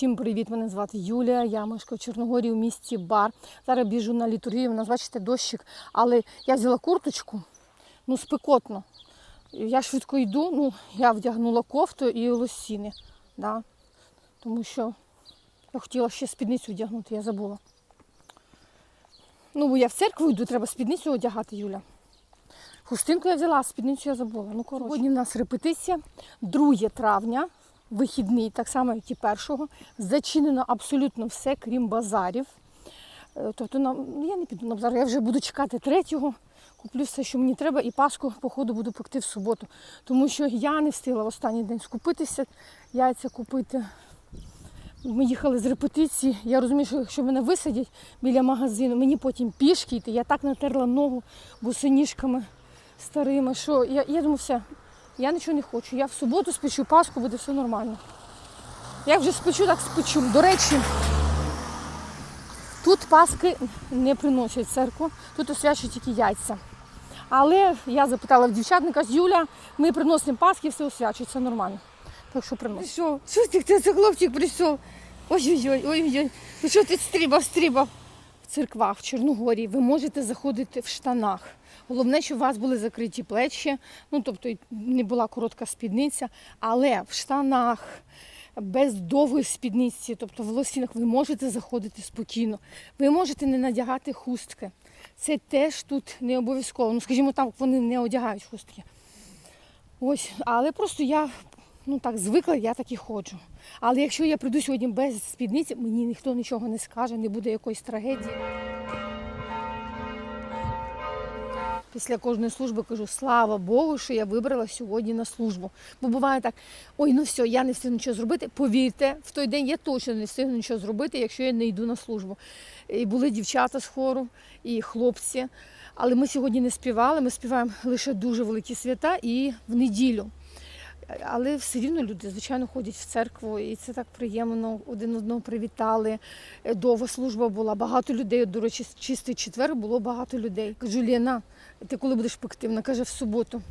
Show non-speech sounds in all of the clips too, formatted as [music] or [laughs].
Всім привіт! Мене звати Юлія. Я мешкаю в Чорногорії в місті Бар. Зараз біжу на літургію. У нас бачите дощик, але я взяла курточку, ну спекотно. Я швидко йду, ну я вдягнула кофту і лосіни. Да? Тому що я хотіла ще спідницю вдягнути, я забула. Ну, бо я в церкву йду, треба спідницю одягати, Юля. Хустинку я взяла, а спідницю я забула. Ну, коротше. Сьогодні в нас репетиція 2 травня, вихідний, так само, як і першого. Зачинено абсолютно все, крім базарів. Е, Тобто ну, я не піду на базар, я вже буду чекати третього, куплю все, що мені треба, і Пасху, походу, буду пекти в суботу. Тому що я не встигла в останній день скупитися, яйця купити. Ми їхали з репетиції. Я розумію, що якщо мене висадять біля магазину, мені потім пішки йти. Я так натерла ногу босоніжками старими, що я, я думаю, все, я нічого не хочу. Я в суботу спечу Пасху, буде все нормально. Як вже спечу, так спечу. До речі, тут Паски не приносять церкву, тут освячують тільки яйця. Але я запитала в дівчат, вони кажуть, Юля, ми приносимо Пасхи, все освячують, все нормально. Так що приносимо. Прийшов. Що ти, хто це хлопчик прийшов? Ой-ой-ой, ой-ой. Ти що ти стрибав, стрибав? в церквах в Чорногорії ви можете заходити в штанах. Головне, щоб у вас були закриті плечі, ну тобто не була коротка спідниця, але в штанах. Без довгої спідниці, тобто в лосінах, ви можете заходити спокійно. Ви можете не надягати хустки. Це теж тут не обов'язково. Ну, скажімо так, вони не одягають хустки. Ось, але просто я ну так звикла, я так і ходжу. Але якщо я прийду сьогодні без спідниці, мені ніхто нічого не скаже, не буде якоїсь трагедії. Після кожної служби кажу, слава Богу, що я вибрала сьогодні на службу. Бо буває так, ой, ну все, я не встигну нічого зробити. Повірте, в той день я точно не встигну нічого зробити, якщо я не йду на службу. І були дівчата з хору, і хлопці. Але ми сьогодні не співали, ми співаємо лише дуже великі свята і в неділю. Але все рівно люди, звичайно, ходять в церкву, і це так приємно. Один одного привітали. Е, Довга служба була, багато людей. До речі, чистий четвер було багато людей. Кажу, Ліна, ти коли будеш пекти? Каже, в суботу.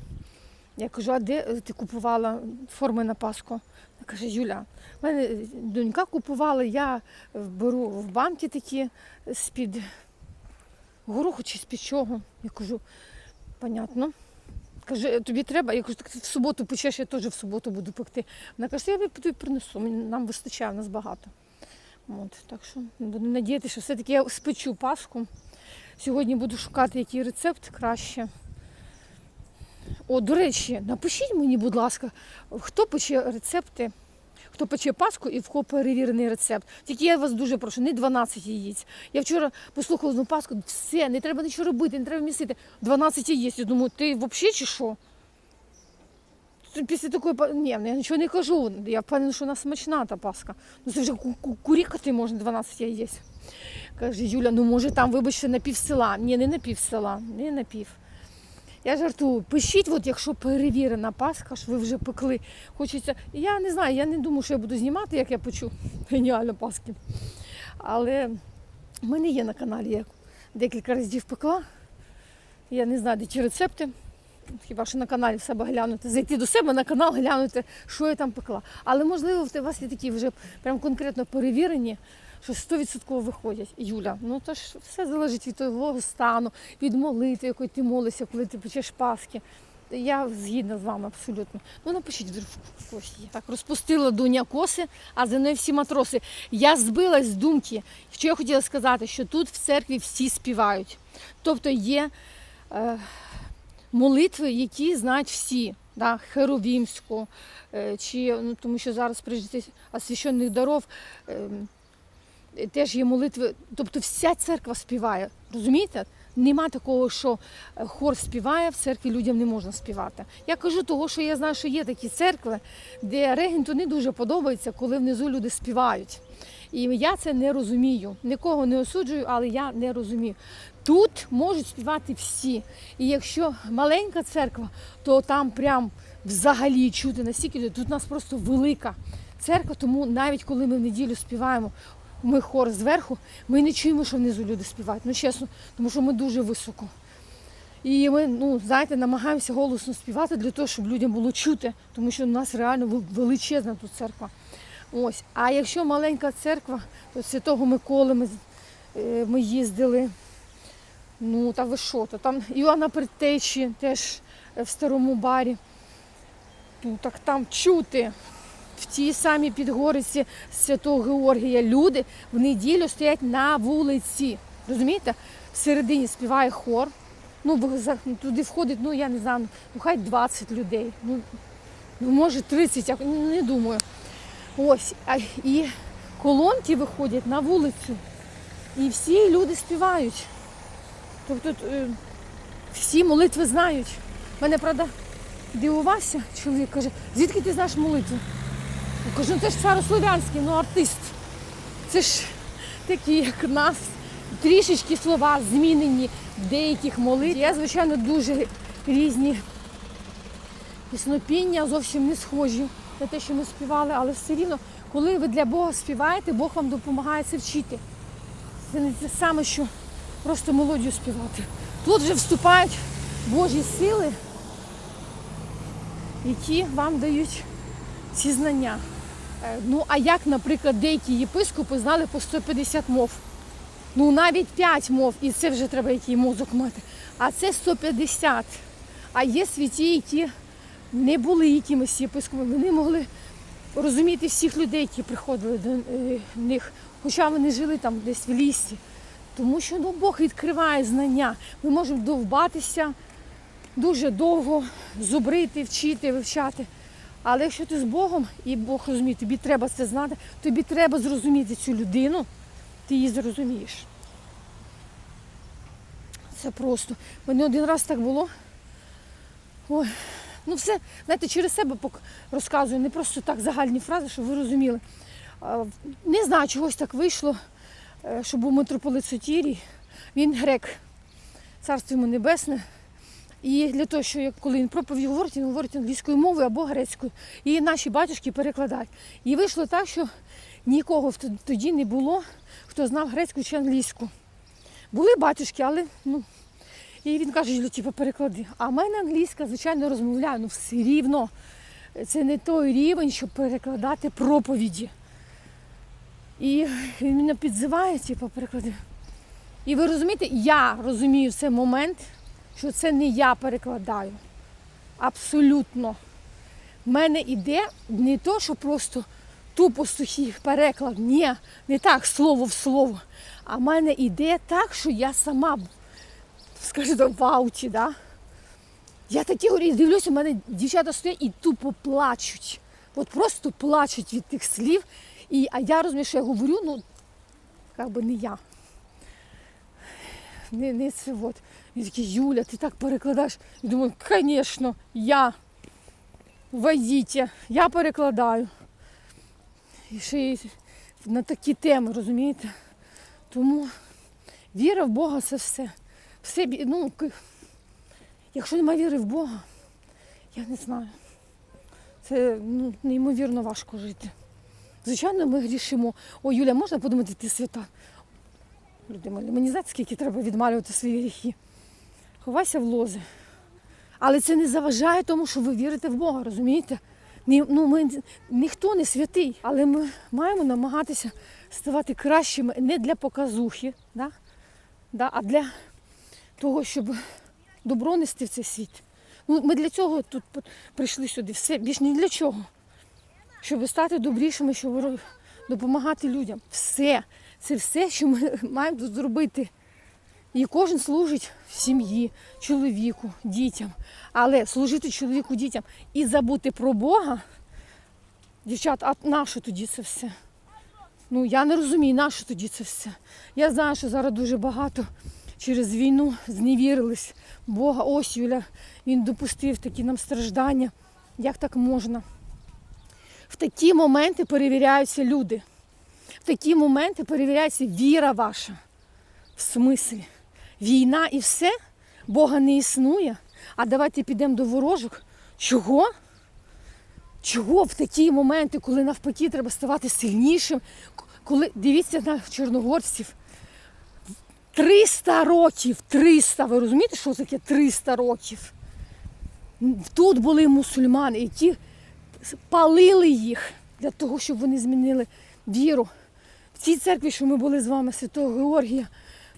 Я кажу, а де ти купувала форми на Пасху? Вона каже, Юля, в мене донька купувала, я беру в банки такі з-під гороху чи з-під чого. Я кажу, понятно. Каже, тобі треба? Я кажу, так в суботу печеш, я теж в суботу буду пекти. Вона каже, я тобі принесу, нам вистачає, у нас багато. От, так що будемо надіятися, що все-таки я спечу Пасху. Сьогодні буду шукати, який рецепт краще. О, до речі, напишіть мені, будь ласка, хто пече рецепти, хто пече паску і в кого перевірений рецепт. Тільки я вас дуже прошу, не 12 яєць. Я вчора послухала одну паску, все, не треба нічого робити, не треба місити. 12 яєць. Я думаю, ти взагалі чи що? Після такої ні, я нічого не кажу. Я впевнена, що вона смачна та паска. Ну це вже ку- ку- курікати можна 12 яєць. Каже, Юля, ну може там, вибачте, на пів села. Ні, не на пів села, не на пів. Я жартую, пишіть, от якщо перевірена паска, що ви вже пекли. Хочеться. Я не знаю, я не думаю, що я буду знімати, як я почу геніально паски. Але в мене є на каналі, я декілька разів пекла. Я не знаю, де ті рецепти. Хіба що на каналі в себе глянути, зайти до себе на канал, глянути, що я там пекла. Але можливо, в вас є такі вже прям конкретно перевірені, що 100% виходять. Юля, ну то ж все залежить від твого стану, від молитви, якої ти молишся, коли ти печеш паски. Я згідна з вами абсолютно. Ну напишіть в когось. Так розпустила дуня коси, а за нею всі матроси. Я збилась з думки, що я хотіла сказати, що тут в церкві всі співають. Тобто є е, молитви, які знають всі. Да, Херовімську, е, чи, ну, тому що зараз при житті освящених даров е, теж є молитви. Тобто вся церква співає. Розумієте? Нема такого, що е, хор співає, в церкві людям не можна співати. Я кажу того, що я знаю, що є такі церкви, де регенту не дуже подобається, коли внизу люди співають. І я це не розумію. Нікого не осуджую, але я не розумію. Тут можуть співати всі. І якщо маленька церква, то там прям взагалі чути настільки. Тут у нас просто велика церква, тому навіть коли ми в неділю співаємо, ми хор зверху, ми не чуємо, що внизу люди співають. Ну чесно, тому що ми дуже високо. І ми, ну, знаєте, намагаємося голосно співати для того, щоб людям було чути, тому що у нас реально величезна тут церква. Ось. А якщо маленька церква, то Святого Миколи ми, е, ми їздили. Ну, та ви що, то там Іоанна Предтечі теж е, в старому барі. Ну, так там чути в тій самій підгориці Святого Георгія люди в неділю стоять на вулиці. Розумієте? Всередині співає хор. Ну, туди входить, ну я не знаю, ну хай 20 людей. Ну, ну може 30, я не думаю. Ось. І колонки виходять на вулицю. І всі люди співають. Тобто е, всі молитви знають. Мене, правда, дивувався чоловік, каже, звідки ти знаєш молитву? Я кажу, ну це ж старослов'янський, ну артист. Це ж такі, як нас, трішечки слова змінені в деяких молитв. Є, звичайно, дуже різні піснопіння, зовсім не схожі на те, що ми співали, але все рівно, коли ви для Бога співаєте, Бог вам допомагає це вчити. Це не те саме, що просто мелодію співати. Тут вже вступають Божі сили, які вам дають ці знання. Е, Ну, а як, наприклад, деякі єпископи знали по 150 мов. Ну, навіть 5 мов, і це вже треба який мозок мати. А це 150. А є святі, які не були якимось єпископами, вони могли розуміти всіх людей, які приходили до е, них, хоча вони жили там десь в лісі. Тому що ну, Бог відкриває знання. Ми можемо довбатися дуже довго, зубрити, вчити, вивчати. Але якщо ти з Богом і Бог розуміє, тобі треба це знати, тобі треба зрозуміти цю людину, ти її зрозумієш. Це просто. Мені один раз так було. Ой, ну все, знаєте, через себе розказую, не просто так загальні фрази, щоб ви розуміли. Не знаю, чогось так вийшло, е, що був митрополит Сотірій. Він грек, царство йому небесне. І для того, що коли він проповідь говорить, він говорить англійською мовою або грецькою. І наші батюшки перекладають. І вийшло так, що нікого тоді не було, хто знав грецьку чи англійську. Були батюшки, але ну. І він каже, Юля, типу, переклади. А в мене англійська, звичайно, розмовляю, ну все рівно. Це не той рівень, щоб перекладати проповіді. І він мене підзиває, типу, переклади. І ви розумієте, я розумію цей момент, що це не я перекладаю. Абсолютно. В мене іде не то, що просто тупо сухий переклад. Ні, не так слово в слово. А в мене іде так, що я сама, скажімо, в ауті, да? Я такі говорю, дивлюся, у мене дівчата стоять і тупо плачуть. От просто плачуть від тих слів. І, а я розумію, що я говорю, ну, як би не я. Не, не от. Він такий, Юля, ти так перекладаєш. І думаю, звісно, я. Войдіть, я перекладаю. І ще й на такі теми, розумієте? Тому віра в Бога це все. все ну, якщо немає віри в Бога, я не знаю. Це ну, неймовірно важко жити. Звичайно, ми грішимо. О, Юля, можна подумати, ти свята? Люди малі, мені знаєте, скільки треба відмалювати свої гріхи. Ховайся в лози. Але це не заважає тому, що ви вірите в Бога, розумієте? Ні, ну, ми, ніхто не святий, але ми маємо намагатися ставати кращими не для показухи, да? Да? а для того, щоб добро нести в цей світ. Ну, ми для цього тут прийшли сюди. Все, більш ні для чого. Щоб стати добрішими, щоб допомагати людям. Все. Це все, що ми [laughs] маємо тут зробити. І кожен служить в сім'ї, чоловіку, дітям. Але служити чоловіку, дітям і забути про Бога, дівчат, а на що тоді це все? Ну я не розумію, на що тоді це все. Я знаю, що зараз дуже багато через війну зневірились Бога. Ось Юля, він допустив такі нам страждання. Як так можна? В такі моменти перевіряються люди. В такі моменти перевіряється віра ваша. В смислі. Війна і все, Бога не існує. А давайте підемо до ворожок. Чого? Чого в такі моменти, коли навпаки треба ставати сильнішим, коли дивіться на чорногорців. 300 років, 300, ви розумієте, що таке 300 років? Тут були мусульмани, які палили їх, для того, щоб вони змінили віру. Цій церкві, що ми були з вами, Святого Георгія,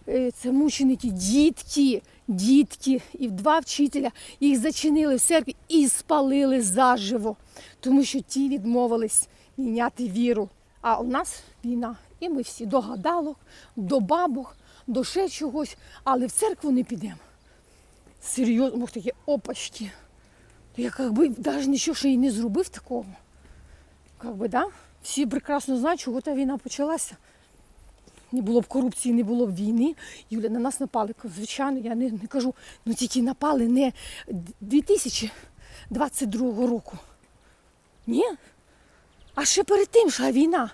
е, це мученики, дітки, дітки і два вчителя. Їх зачинили в церкві і спалили заживо, тому що ті відмовились міняти віру. А у нас війна. І ми всі до гадалок, до бабок, до ще чогось, але в церкву не підемо. Серйозно, мов такі опачки. Я як би навіть нічого ще й не зробив такого. Как би, да? Всі прекрасно знають, чого та війна почалася. Не було б корупції, не було б війни. Юля, на нас напали. Звичайно, я не, не кажу, ну тільки напали не 2022 року. Ні. А ще перед тим йшла війна.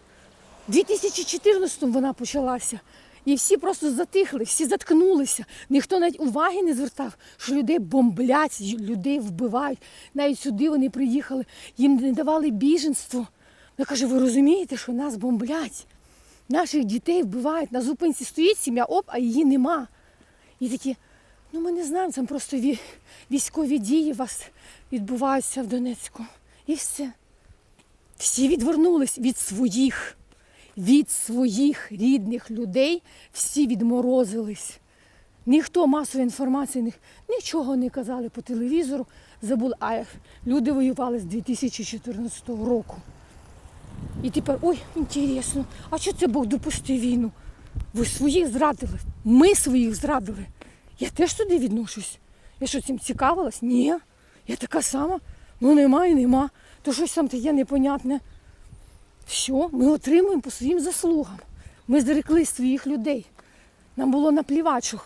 У 2014 вона почалася. І всі просто затихли, всі заткнулися. Ніхто навіть уваги не звертав, що людей бомблять, людей вбивають. Навіть сюди вони приїхали, їм не давали біженство. Я кажу, ви розумієте, що нас бомблять? Наших дітей вбивають. На зупинці стоїть сім'я, оп, а її нема. І такі, ну ми не знаємо, там просто військові дії у вас відбуваються в Донецьку. І все. Всі відвернулись від своїх, від своїх рідних людей, всі відморозились. Ніхто масової інформації ні- нічого не казали по телевізору, забули. А люди воювали з 2014 року. І тепер, ой, інтересно, а що це Бог допустив війну? Ви своїх зрадили, ми своїх зрадили. Я теж туди відношусь. Я що цим цікавилась? Ні. Я така сама. Ну нема і нема. То щось там таке непонятне. Все, ми отримуємо по своїм заслугам. Ми зрекли своїх людей. Нам було наплівати, що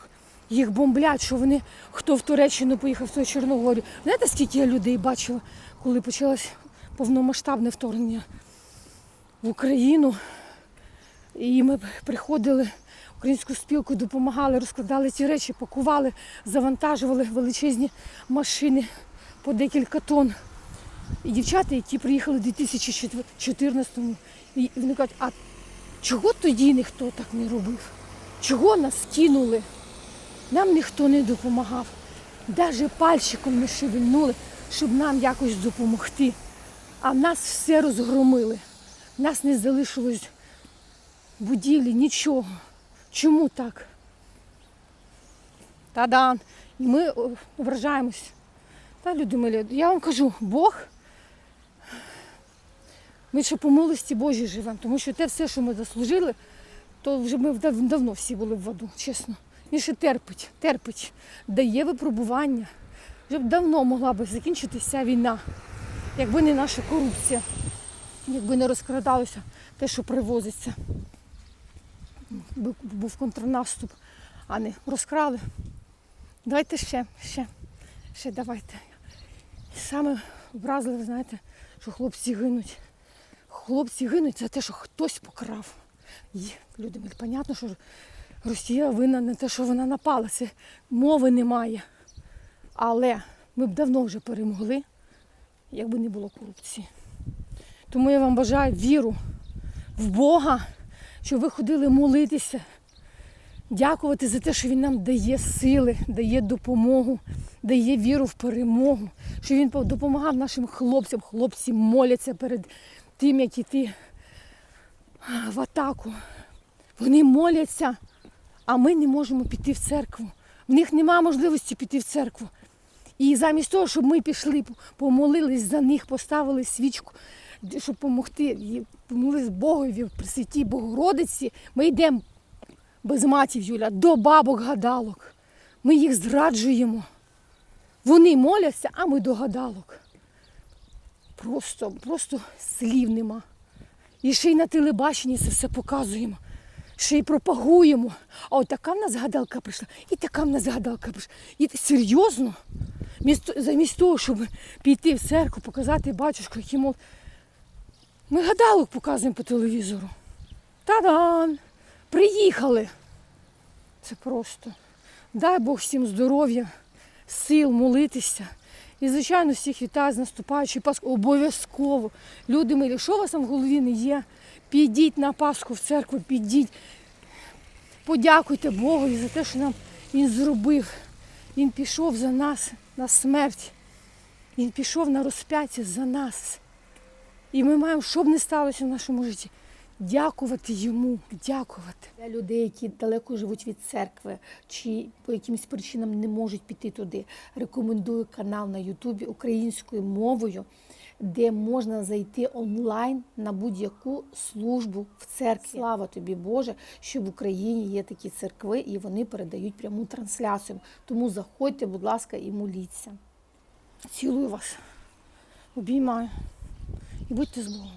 їх бомблять, що вони хто в Туреччину поїхав, хто в Чорногорію. Знаєте, скільки я людей бачила, коли почалось повномасштабне вторгнення в Україну. І ми приходили в українську спілку, допомагали, розкладали ці речі, пакували, завантажували величезні машини по декілька тонн. І дівчата, які приїхали в 2014-му, і вони кажуть, а чого тоді ніхто так не робив? Чого нас кинули? Нам ніхто не допомагав. Навіть пальчиком не шевельнули, щоб нам якось допомогти. А нас все розгромили. В нас не залишилось будівлі, нічого. Чому так? Та-да. І ми вражаємось. Та, люди милі, я вам кажу, Бог, ми ще по милості Божій живемо, тому що те все, що ми заслужили, то вже ми дав- давно всі були в аду, чесно. Він ще терпить, терпить, дає випробування. Вже б давно могла б закінчитися війна, якби не наша корупція, якби не розкрадалося те, що привозиться. Був контрнаступ, а не розкрали. Давайте ще, ще, ще давайте. Саме образливе, знаєте, що хлопці гинуть. Хлопці гинуть за те, що хтось покрав. І, люди, мені понятно, що Росія винна не те, що вона напала. Це мови немає. Але ми б давно вже перемогли, якби не було корупції. Тому я вам бажаю віру в Бога, щоб ви ходили молитися, дякувати за те, що Він нам дає сили, дає допомогу, дає віру в перемогу, що Він допомагав нашим хлопцям. Хлопці моляться перед тим, як іти в атаку. Вони моляться, а ми не можемо піти в церкву. В них немає можливості піти в церкву. І замість того, щоб ми пішли, помолились за них, поставили свічку, щоб допомогти, і помолились Богові при святій Богородиці, ми йдемо без матів Юля до бабок гадалок. Ми їх зраджуємо. Вони моляться, а ми до гадалок. Просто, просто слів нема. І ще й на телебаченні це все показуємо. Ще й пропагуємо. А от така в нас гадалка прийшла, і така в нас гадалка прийшла. І серйозно, замість того, щоб піти в церкву, показати батюшку, який мов. Ми гадалок показуємо по телевізору. Та-дан! Приїхали. Це просто. Дай Бог всім здоров'я, сил молитися. І, звичайно, всіх вітаю з наступаючою Пасху. Обов'язково. Люди милі, що у вас там в голові не є? Підіть на Пасху в церкву, підіть. Подякуйте Богу за те, що нам Він зробив. Він пішов за нас на смерть. Він пішов на розп'яття за нас. І ми маємо, що б не сталося в нашому житті, дякувати йому, дякувати. Для людей, які далеко живуть від церкви, чи по якимось причинам не можуть піти туди, рекомендую канал на Ютубі українською мовою, де можна зайти онлайн на будь-яку службу в церкві. Слава тобі, Боже, що в Україні є такі церкви і вони передають пряму трансляцію. Тому заходьте, будь ласка, і моліться. Цілую вас, обіймаю і будьте з Богом.